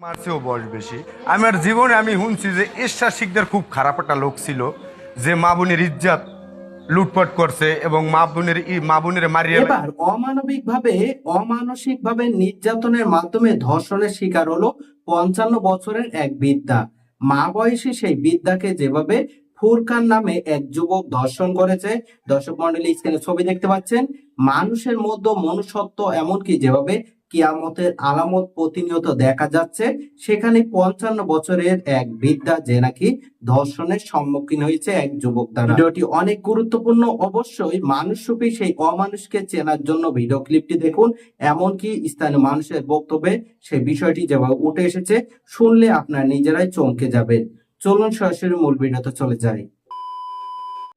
আমার চেয়েও বয়স বেশি। আমার জীবনে আমি শুনছি যে ঈশ্বর শিখদের খুব খারাপ একটা লোক ছিল, যে মা বোনের ইজ্জাত লুটপাট করছে এবং মা বোনের মা বোনের মারিয়ে অমানবিক ভাবে অমানসিক ভাবে নির্যাতনের মাধ্যমে ধর্ষণের শিকার হলো পঞ্চান্ন বছরের এক বিদ্যা মা বয়সী সেই বিদ্যাকে যেভাবে ফুরকান নামে এক যুবক ধর্ষণ করেছে, দর্শক মন্ডলী স্ক্রিনে ছবি দেখতে পাচ্ছেন। মানুষের মধ্যে মনুষ্যত্ব এমনকি যেভাবে কিয়ামতের আলামত প্রতিনিয়ত দেখা যাচ্ছে। সেখানে পঞ্চান্ন বছরের এক বৃদ্ধা যে নাকি ধর্ষণের সম্মুখীন হয়েছে এক যুবক দ্বারা। ভিডিওটি অনেক গুরুত্বপূর্ণ। অবশ্যই মানুষ মানুষরূপী সেই অমানুষকে চেনার জন্য ভিডিও ক্লিপটি দেখুন। এমনকি স্থানীয় মানুষের বক্তব্যে সেই বিষয়টি যেভাবে উঠে এসেছে, শুনলে আপনারা নিজেরাই চমকে যাবেন। চলুন সরাসরি মূল ভিডিওতে চলে যাই।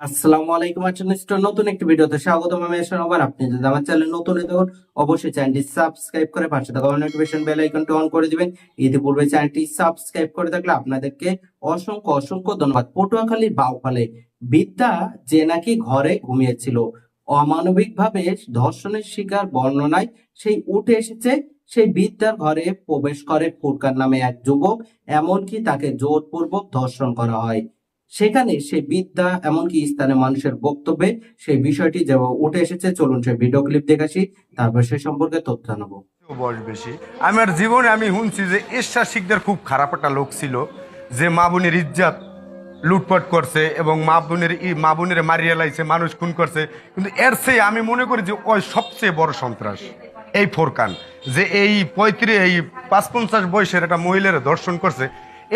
আসসালামু আলাইকুম আচরণিষ্ট নতুন একটি ভিডিওতে স্বাগতম। আমি আবার আপনি যদি আমার চ্যানেল নতুন থাকুন, অবশ্যই চ্যানেলটি সাবস্ক্রাইব করে পাশে থাকা নোটিফিকেশন বেল আইকনটি অন করে দিবেন। ইতিপূর্বে চ্যানেলটি সাবস্ক্রাইব করে থাকলে আপনাদেরকে অসংখ্য অসংখ্য ধন্যবাদ। পটুয়াখালী বাউখালে বিদ্যা যে নাকি ঘরে ঘুমিয়েছিল অমানবিক ভাবে ধর্ষণের শিকার বর্ণনায় সেই উঠে এসেছে, সেই বিদ্যার ঘরে প্রবেশ করে ফুরকান নামে এক যুবক, এমনকি তাকে জোরপূর্বক ধর্ষণ করা হয়। সেখানে সেই বিদ্যা, এমনকি স্থানীয় মানুষের বক্তব্যে সেই বিষয়টি যেভাবে উঠে এসেছে। চলুন সেই ভিডিও ক্লিপ দেখাসি তারপর সে সম্পর্কে তথ্য নেব বয়স বেশি। আমার জীবনে আমি শুনছি যে ঈশ্বর শিখদের খুব খারাপ একটা লোক ছিল, যে মা বোনের ইজ্জাত লুটপাট করছে এবং মা বোনের মা বোনের মারিয়ে লাইছে, মানুষ খুন করছে। কিন্তু এর চেয়ে আমি মনে করি যে ওই সবচেয়ে বড় সন্ত্রাস, এই ফোরকান, যে এই পঁয়ত্রিশ, এই পাঁচ পঞ্চাশ বয়সের একটা মহিলার ধর্ষণ করছে।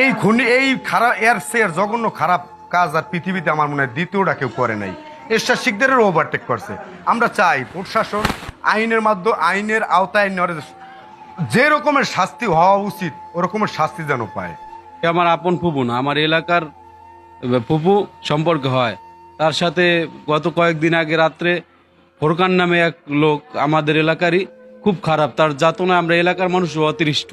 এই খুনি এই খারাপ এর চেয়ে জঘন্য খারাপ কাজ আর পৃথিবীতে আমার মনে হয় দ্বিতীয়টা কেউ করে নাই। ঈশ্বর শিখদেরও ওভারটেক করছে। আমরা চাই প্রশাসন, আইনের মাধ্যমে, আইনের আওতায় নরে যে রকমের শাস্তি হওয়া উচিত ওরকমের শাস্তি যেন পায়। আমার আপন ফুপু না, আমার এলাকার ফুপু সম্পর্ক হয়। তার সাথে গত কয়েকদিন আগে রাত্রে ফোরকান নামে এক লোক আমাদের এলাকারই খুব খারাপ। তার যাতনা আমরা এলাকার মানুষ অতিরিষ্ট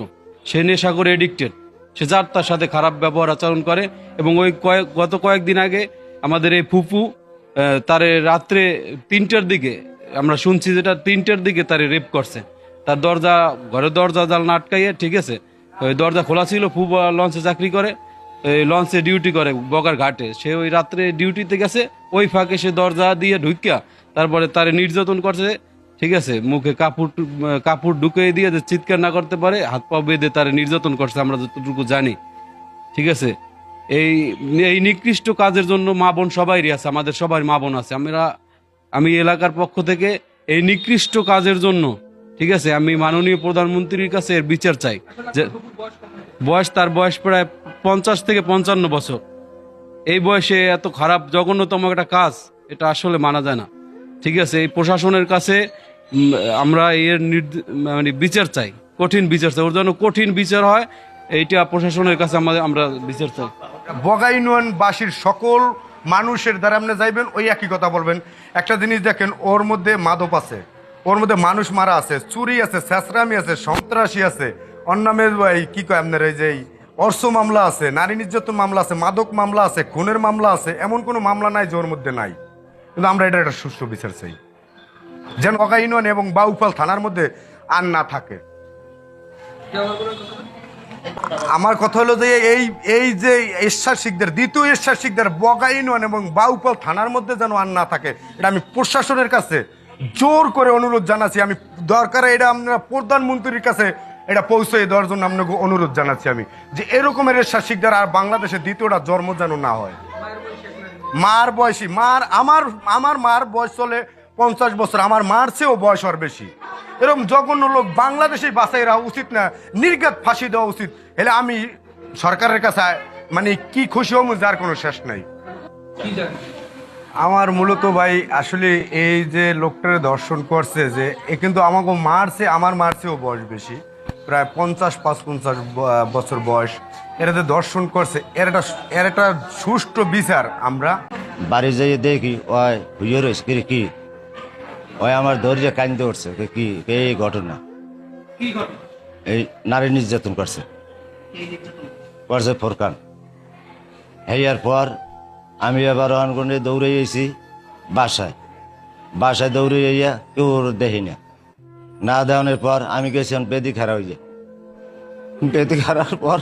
সে নেশা করে এডিক্টেড সে যার তার সাথে খারাপ ব্যবহার আচরণ করে এবং ওই কয়েক গত কয়েকদিন আগে আমাদের এই আহ, তারে রাত্রে তিনটার দিকে আমরা শুনছি যেটা তিনটার দিকে তারে রেপ করছে। তার দরজা ঘরের দরজা জাল না আটকাইয়ে ঠিক আছে? ওই দরজা খোলা ছিল ফুপু লঞ্চে চাকরি করে লঞ্চে ডিউটি করে বগার ঘাটে। সে ওই রাত্রে ডিউটিতে গেছে ওই ফাঁকে সে দরজা দিয়ে ঢুকিয়া তারপরে তারে নির্যাতন করছে ঠিক আছে, মুখে কাপড় কাপড় ঢুকিয়ে দিয়ে যে চিৎকার না করতে পারে, হাত পা বেঁধে তারে নির্যাতন করছে, আমরা যতটুকু জানি। ঠিক আছে? এই এই নিকৃষ্ট কাজের জন্য মা বোন সবাইরই আছে, আমাদের সবাই মা বোন আছে। আমরা, আমি এলাকার পক্ষ থেকে এই নিকৃষ্ট কাজের জন্য, ঠিক আছে, আমি মাননীয় প্রধানমন্ত্রীর কাছে এর বিচার চাই। যে, বয়স তার বয়স প্রায় পঞ্চাশ থেকে পঞ্চান্ন বছর। এই বয়সে এত খারাপ, জঘন্যতম একটা কাজ, এটা আসলে মানা যায় না। ঠিক আছে, এই প্রশাসনের কাছে আমরা এর মানে বিচার চাই, কঠিন বিচার চাই। ওর জন্য কঠিন বিচার হয়, এইটা প্রশাসনের কাছে আমাদের আমরা বিচার চাই। বগা ইউনিয়নবাসীর সকল মানুষের দ্বারা আপনি যাইবেন, ওই একই কথা বলবেন। একটা জিনিস দেখেন, ওর মধ্যে মাদক আছে, ওর মধ্যে মানুষ মারা আছে, চুরি আছে শেষরামি আছে, সন্ত্রাসী আছে। অন্যামের এই কি কয় আপনার, এই যে অর্থ মামলা আছে, নারী নির্যাতন মামলা আছে, মাদক মামলা আছে, খুনের মামলা আছে, এমন কোনো মামলা নাই যে ওর মধ্যে নাই। কিন্তু আমরা এটা একটা সুষ্ঠু বিচার চাই। যেন বগা ইউনিয়ন এবং বাউপাল থানার মধ্যে আর না থাকে। আমার কথা হলো যে এই এই যে ঈশ্বর শিখদের দ্বিতীয় ঈশ্বর শিখদের বগা ইউনিয়ন এবং বাউপাল থানার মধ্যে যেন আর না থাকে, এটা আমি প্রশাসনের কাছে জোর করে অনুরোধ জানাচ্ছি। আমি দরকার এটা আমরা প্রধানমন্ত্রীর কাছে এটা পৌঁছে দেওয়ার জন্য আপনাকে অনুরোধ জানাচ্ছি আমি, যে এরকমের ঈশ্বর শিখদের আর বাংলাদেশে দ্বিতীয়টা জন্ম যেন না হয়। মার বয়সী, মার, আমার আমার মার বয়স চলে পঞ্চাশ বছর আমার মার চেয়েও বয়স আর বেশি। এরকম জঘন্য লোক বাংলাদেশে বাঁচাই রাখা উচিত না নির্ঘাত ফাঁসি দেওয়া উচিত। হলে আমি সরকারের কাছে মানে কি খুশি হব যার কোনো শেষ নাই। আমার মূলত ভাই আসলে এই যে লোকটারে দর্শন করছে যে এ কিন্তু আমাকে মারছে আমার মারছেও বয়স বেশি। প্রায় পঞ্চাশ পাঁচ পঞ্চাশ বছর বয়স। এরা যে দর্শন করছে এর একটা এর একটা সুষ্ঠু বিচার আমরা। বাড়ি যাই দেখি ওই হুইয়ে রয়েছে কি কি? ওই আমার ধৈর্য কান্দে উঠছে। কি এই ঘটনা? এই নারী নির্যাতন করছে। করছে ফোরকান। হেয়ার পর আমি এবার অনগুনে দৌড়ে এসেছি বাসায়। বাসায় দৌড়ে ইয়া কেউ দেখি না। না দেওয়ানোর পর আমি গেছি বেদি খারাপ হয়ে বেদি হারার পর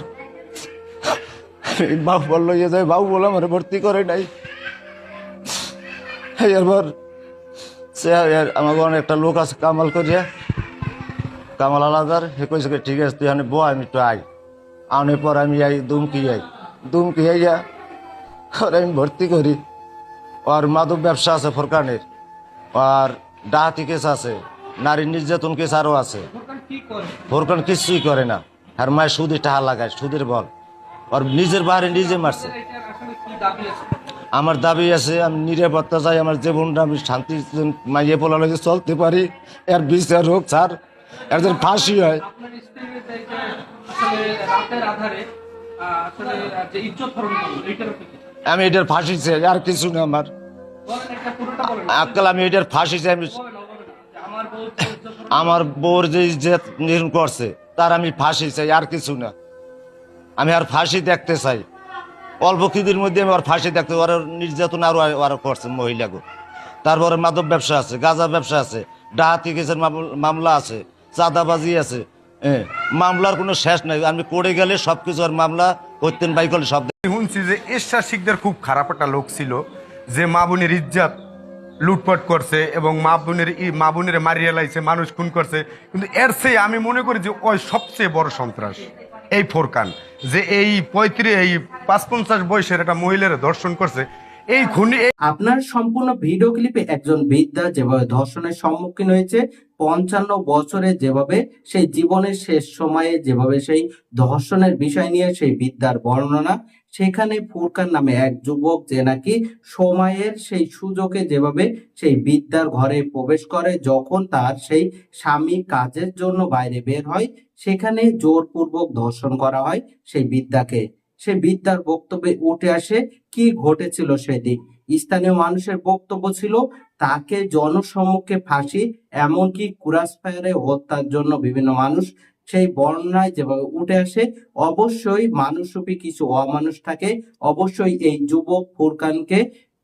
বাবু বলল যায় বাবু বলে আমার ভর্তি করে নাই। এবার সে আমার একটা লোক আছে কামাল করিয়া। কামাল আলাদার হে কইছে ঠিক আছে তুই আমি বো আমি একটু আই। আনের পর আমি আই দুমকি আই। দুমকি আইয়া আর আমি ভর্তি করি। আর মাদক ব্যবসা আছে ফরকানের। আর ডাহাতি কেস আছে নারী নির্যাতন কেস আরও আছে। ফোরকান কিছুই করে না। আর মায়ের সুদের টাকা লাগায় সুদের বল। আর নিজের বাইরে নিজে মারছে। আমার দাবি আছে আমি নিরাপত্তা চাই আমার জীবনটা আমি শান্তি মাইয়ে পোলা লাগে চলতে পারি। এর বিচার হোক স্যার। এর যেন ফাঁসি হয়। আমি এটার ফাঁসি চাই আর কিছু না আমার। আজকাল আমি এটার ফাঁসি চাই আমি আমার বউ যে ইজ্জত করছে তার আমি ফাঁসি চাই আর কিছু না। আমি আর ফাঁসি দেখতে চাই। অল্প কিছুদিন মধ্যে আমি আর ফাঁসি দেখতে, ওর নির্যাতন আরও আরও করছে মহিলাকে তারপরে মাদক ব্যবসা আছে, গাঁজা ব্যবসা আছে ডাহাতি কেসের মামলা আছে, চাঁদাবাজি আছে হ্যাঁ মামলার কোনো শেষ নাই। আমি করে গেলে সব কিছু আর মামলা করতেন, বাই করলে সব শুনছি যে এরশাদ শিখদের খুব খারাপ একটা লোক ছিল, যে মা বোনের ইজ্জাত লুটপাট করছে এবং মা বোনের মা বোনের মারিয়ে লাইছে, মানুষ খুন করছে। কিন্তু এর চেয়ে আমি মনে করি যে ওই সবচেয়ে বড় সন্ত্রাস। এই ফোরকান যে এই পঁয়ত্রিশ এই পাঁচ পঞ্চাশ বয়সের একটা মহিলারা দর্শন করছে এই খুনি আপনার সম্পূর্ণ ভিডিও ক্লিপে একজন বৃদ্ধা যেভাবে ধর্ষণের সম্মুখীন হয়েছে, পঞ্চান্ন বছরে যেভাবে সেই জীবনের শেষ সময়ে যেভাবে সেই ধর্ষণের বিষয় নিয়ে সেই বিদ্যার বর্ণনা, সেখানে ফুরকান নামে এক যুবক যে নাকি সময়ের সেই সুযোগে যেভাবে সেই বিদ্যার ঘরে প্রবেশ করে, যখন তার সেই স্বামী কাজের জন্য বাইরে বের হয়, সেখানে জোরপূর্বক ধর্ষণ করা হয় সেই বিদ্যাকে সে বিদ্যার বক্তব্যে উঠে আসে, কি ঘটেছিল সেদিন? স্থানীয় মানুষের বক্তব্য ছিল, তাকে জনসম্মুখে ফাঁসি, এমনকি কুরাস ফায়ারে হত্যার জন্য বিভিন্ন মানুষ সেই বর্ণায় যেভাবে উঠে আসে, অবশ্যই মানুষরূপী কিছু অমানুষ থাকে। অবশ্যই এই যুবক ফুরকানকে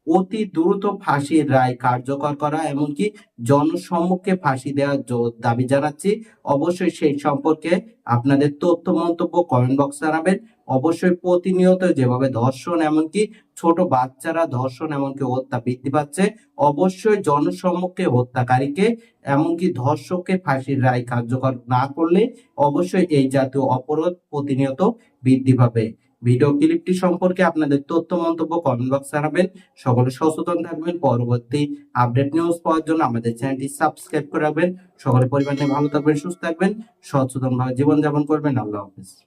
অতি দ্রুত ফাঁসির রায় কার্যকর করা এমনকি জনসম্মুখে ফাঁসি দেওয়ার দাবি জানাচ্ছি। অবশ্যই সেই সম্পর্কে আপনাদের তথ্য মন্তব্য কমেন্ট বক্স জানাবেন। অবশ্যই প্রতিনিয়ত যেভাবে ধর্ষণ এমনকি ছোট বাচ্চারা ধর্ষণ এমনকি হত্যা বৃদ্ধি পাচ্ছে, অবশ্যই জনসম্মুখে হত্যাকারীকে এমনকি ধর্ষককে ফাঁসির রায় কার্যকর না করলে অবশ্যই এই জাতীয় অপরাধ প্রতিনিয়ত বৃদ্ধি পাবে। ভিডিও ক্লিপটি সম্পর্কে আপনাদের তথ্য, মন্তব্য কমেন্ট বক্স জানাবেন। সকলে সচেতন থাকবেন। পরবর্তী আপডেট নিউজ পাওয়ার জন্য আমাদের চ্যানেলটি সাবস্ক্রাইব করে রাখবেন। সকলে পরিবার নিয়ে ভালো থাকবেন, সুস্থ থাকবেন। সচেতনভাবে জীবনযাপন করবেন। আল্লাহ হাফিজ।